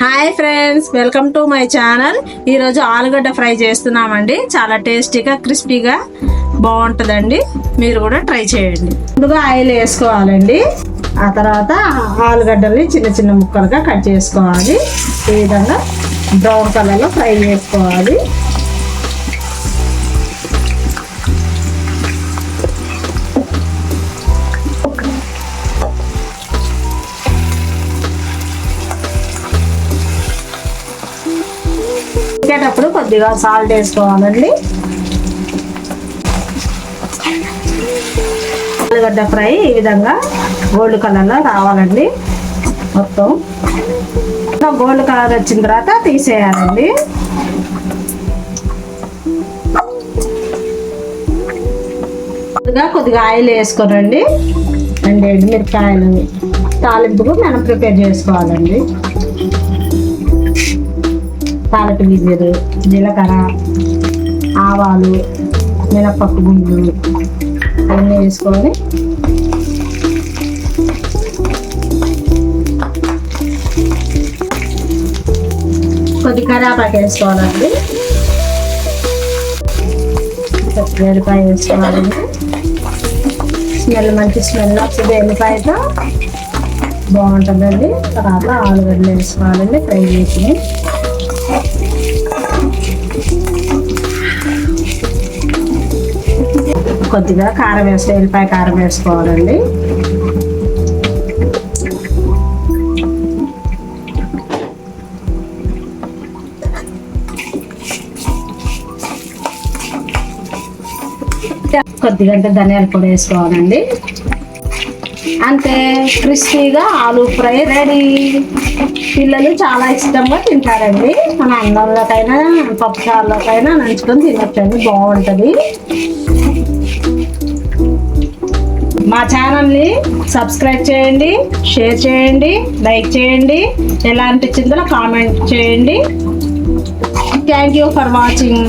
Hi friends welcome to my channel. ఈరోజు ఆలుగడ్డ fry చేస్తున్నామండి. చాలా టేస్టీగా క్రిస్పీగా బాగుంటుందండి. మీరు కూడా ట్రై చేయండి. ముందుగా ఆయిల్ వేసుకోవాలండి. ఆ తర్వాత ఆలుగడ్డల్ని చిన్న చిన్న ముక్కలుగా కట్ చేసుకోవాలి. ఈ విధంగా బ్రౌన్ కలర్లో ఫ్రై చేసుకోవాలి. ఉడికేటప్పుడు కొద్దిగా సాల్ట్ వేసుకోవాలండి. ఆలుగడ్డ ఫ్రై ఈ విధంగా గోల్డ్ కలర్లో రావాలండి. మొత్తం. గోల్డ్ కలర్ వచ్చిన తర్వాత తీసేయాలండి. కొద్దిగా కొద్దిగా ఆయిల్ వేసుకోనండి. అండ్ ఎండుమిరపకాయలు తాలింపుకు మనం ప్రిపేర్ చేసుకోవాలండి. తాలటి గింజలు జీలకర్ర ఆవాలు మినప్పప్పు గుండ్లు అవన్నీ వేసుకొని కొద్ది కరాపాకు వేసుకోవాలండి. ఎల్లిపాయ వేసుకోవాలండి స్మెల్ మంచి స్మెల్ వస్తుంది ఎల్లిపాయతో బాగుంటుందండి. తర్వాత ఆలుగడ్డలు వేసుకోవాలండి ఫ్రై చేసి. కొద్దిగా కారం వేస్తే ఎల్లిపాయ కారం వేసుకోవాలండి. కొద్దిగా ధనియాల పొడి వేసుకోవాలండి. అంతే క్రిస్పీగా ఆలూ ఫ్రై రెడీ. పిల్లలు చాలా ఇష్టంగా తింటారండి. మన అన్నంలోకైనా పప్పు చారులోకైనా నంచుకొని తినొచ్చండి బాగుంటుంది. మా ఛానల్ని సబ్స్క్రైబ్ చేయండి షేర్ చేయండి లైక్ చేయండి ఎలా అనిపించిందో కామెంట్ చేయండి. Thank you for watching